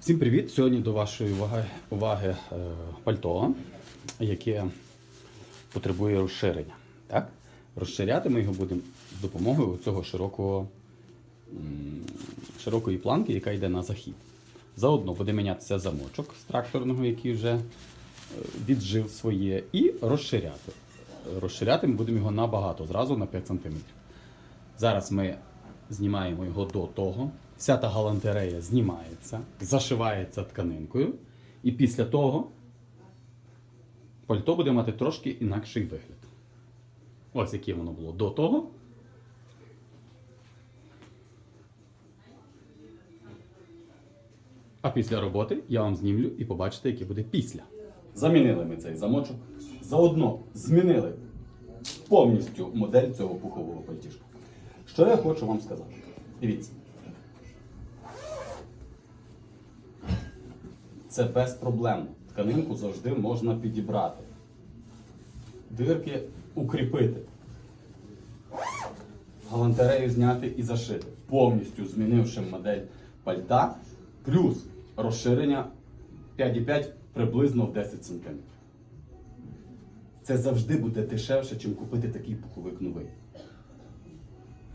Всім привіт! Сьогодні до вашої уваги, уваги е, пальто, яке потребує розширення. Так? Розширяти ми його будемо з допомогою цього широкого, широкої планки, яка йде на захід. Заодно буде мінятися замочок з тракторного, який вже е, віджив своє, і розширяти. Розширяти ми будемо його набагато, зразу на 5 см. Зараз ми знімаємо його до того. Вся та галантерея знімається, зашивається тканинкою. І після того пальто буде мати трошки інакший вигляд. Ось яке воно було до того. А після роботи я вам знімлю і побачите, яке буде після. Замінили ми цей замочок. Заодно змінили повністю модель цього пухового пальтішка. Що я хочу вам сказати? Дивіться. Це безпроблемно. Тканинку завжди можна підібрати. Дирки укріпити. Галантерею зняти і зашити. Повністю змінивши модель пальта, плюс розширення 5,5 приблизно в 10 см. Це завжди буде дешевше, ніж купити такий пуховик новий.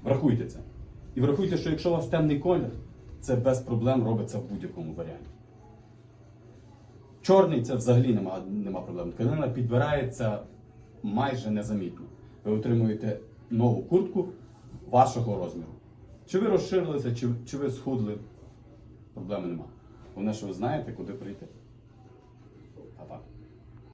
Врахуйте це. І врахуйте, що якщо у вас темний колір, це без проблем робиться в будь-якому варіанті. Чорний це взагалі нема, нема проблем. Тканина підбирається майже незамітно. Ви отримуєте нову куртку вашого розміру. Чи ви розширилися, чи, чи ви схудли, проблеми нема. Головне, що ви знаєте, куди прийти.